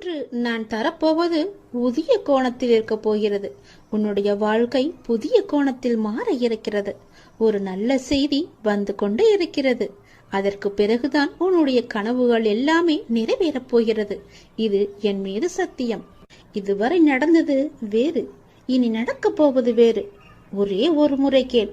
இன்று நான் தரப்போவது புதிய கோணத்தில் இருக்கப் போகிறது. உன்னுடைய வாழ்க்கை புதிய கோணத்தில் மாற இருக்கிறது. ஒரு நல்ல செய்தி வந்து கொண்டே இருக்கிறது. அதற்கு பிறகுதான் உன்னுடைய கனவுகள் எல்லாமே நிறைவேறப் போகிறது. இது என் மீது சத்தியம். இதுவரை நடந்தது வேறு. இனி நடக்கப் போவது வேறு. ஒரே ஒரு முறை கேள்.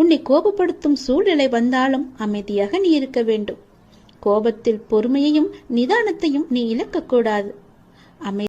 உன்னை கோபப்படுத்தும் சூழ்நிலை வந்தாலும் அமைதியாக நீ இருக்க வேண்டும். கோபத்தில் பொறுமையையும் நிதானத்தையும் நீ இழக்கக்கூடாது. அமை